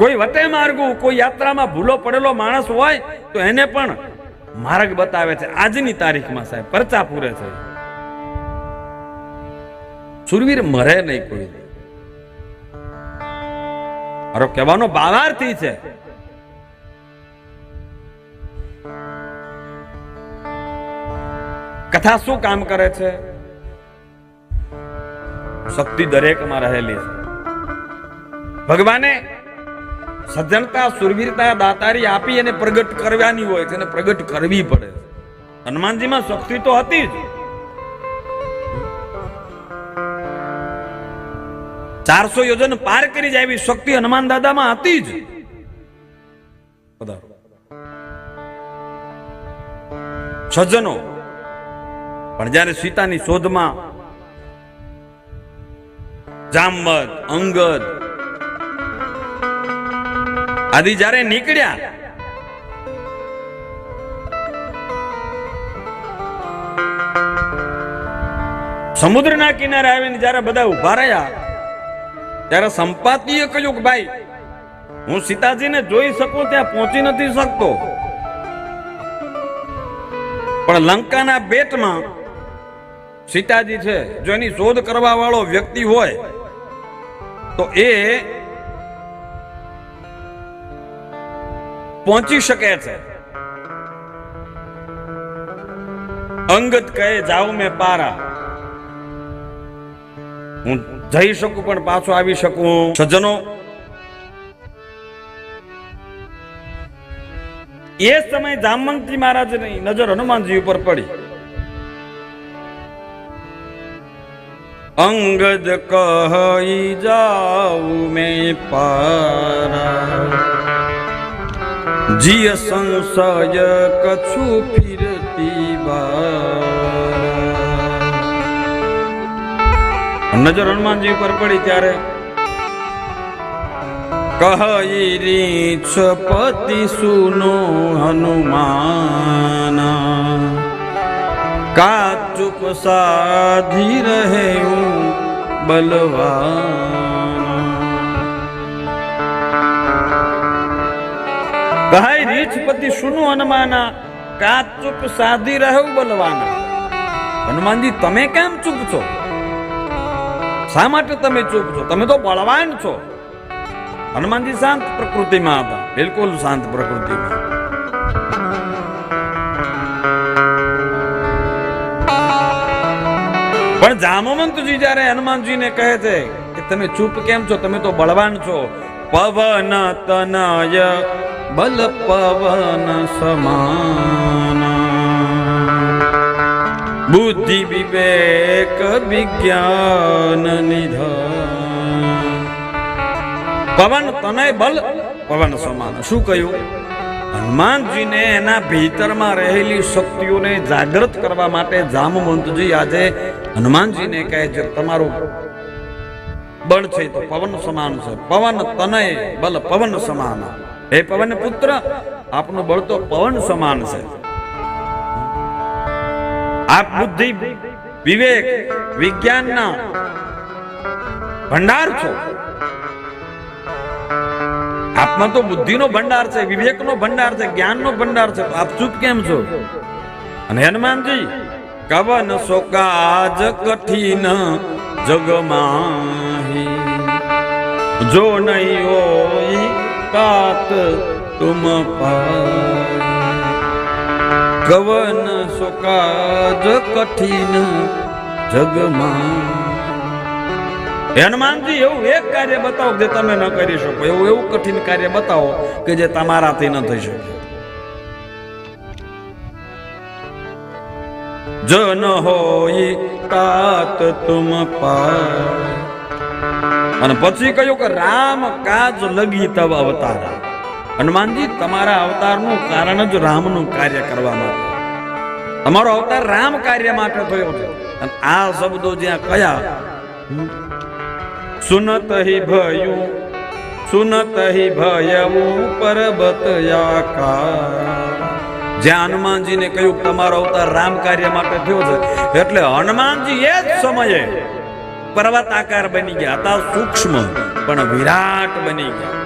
કોઈ વટે માર્ગ, કોઈ યાત્રામાં ભૂલો પડેલો માણસ હોય, તો એને પણ માર્ગ બતાવે છે. આજની તારીખમાં સાહેબ, પરચા પૂરે છે. સુરવીર મરે નહીં કોઈ. મારો કહેવાનો ભાવાર્થી છે. કથા શું કામ કરે છે? શક્તિ દરેકમાં રહેલી છે. ભગવાને સજ્જનતા, સુરવીરતા દાતારી આપી એને પ્રગટ કરવાની હોય છે પ્રગટ કરવી પડે હનુમાનજીમાં શક્તિ તો હતી જ. ચારસો યોજન પાર કરી જાય એવી શક્તિ હનુમાન દાદામાં હતી જ. સજ્જનો, પણ જ્યારે સીતાની શોધમાં જામવત અંગદ આદિ જ્યારે નીકળ્યા, સમુદ્રના કિનારે આવીને જ્યારે બધા ઊભા રહ્યા, ત્યારે સંપાતીએ કહ્યું કે, ભાઈ, હું સીતાજીને જોઈ શકું, ત્યાં પહોંચી નથી શકતો. પણ લંકાના બેટમાં સીતાજી છે, જો એની શોધ કરવા વાળો વ્યક્તિ હોય, તો એ પહોંચી શકે છે. અંગત કહે, જાઉં મેં પારા. હું જઈ શકું પણ પાછો આવી શકું. સજ્જનો, એ સમય જામવંતી મહારાજની નજર હનુમાનજી ઉપર પડી. અંગદ કહી જાઉં મેં પારા. જીય સંશય કછુ ફિરતી બાર નજર હનુમાનજી ઉપર પડી ત્યારે કહી રીછ પતિ સુનો હનુમાન કા ચુપ સાધી રહે હું બલવાન રીછપતિ સુનું હનુમાના કા ચૂપ સાધી રહેવું બલવાના. હનુમાનજી, તમે કેમ ચૂપ છો? શા માટે તમે ચૂપ છો? તમે તો બળવાન છો. હનુમાનજી શાંત પ્રકૃતિમાં હતા. બિલકુલ શાંત પ્રકૃતિમાં. પણ જામવંતજી જ્યારે હનુમાનજીને કહે છે કે તમે ચૂપ કેમ છો? તમે તો બળવાન છો. પવન તનય બલ પવન સમાન બુદ્ધિ વિવેક વિજ્ઞાન નિધાન પવન તનય બલ પવન સમાન શું કહ્યું? હનુમાનજીને એના ભીતરમાં રહેલી શક્તિઓને જાગૃત કરવા માટે જામવંતજી આજે હનુમાનજીને કહે છે, તમારું બળ છે તો પવન સમાન છે. પવન તનય, બલ પવન સમાન. હે પવન પુત્ર, આપનું બળ તો પવન સમાન છે. આપ બુદ્ધિ, વિવેક, વિજ્ઞાનના ભંડાર છો. આપમાં તો બુદ્ધિનો ભંડાર છે, વિવેકનો ભંડાર છે, જ્ઞાનનો ભંડાર છે આપ ચૂપ કેમ છો? અને હનુમાનજી, કવન સોકાજ કઠિન જગમાહી જો નહીં હોય તુમ પાય કવન શોકાજ કઠિન જગમાં. હનુમાનજી, એવું એક કાર્ય બતાવો જે તમે ન કરી શકો. એવું એવું કઠિન કાર્ય બતાવો કે જે તમારાથી ન થઈ શકે. જન હોય તાત તુમ પાય અને પછી કહ્યું કે રામ કાજ લગી તવ અવતાર. હનુમાનજી, તમારા અવતારનું કારણ જ રામનું કાર્ય કરવા માટે તમારો અવતાર રામ કાર્ય માટે થયો છે. અને આ શબ્દો જ્યાં કયા? સુનત હિ ભયું, સુનત હિ ભયવું પરબત જ્યાં હનુમાનજીને કહ્યું તમારો અવતાર રામ કાર્ય માટે થયો છે. એટલે હનુમાનજી એ જ સમયે પર્વત આકાર બની ગયા. હતા સૂક્ષ્મ પણ વિરાટ બની ગયા.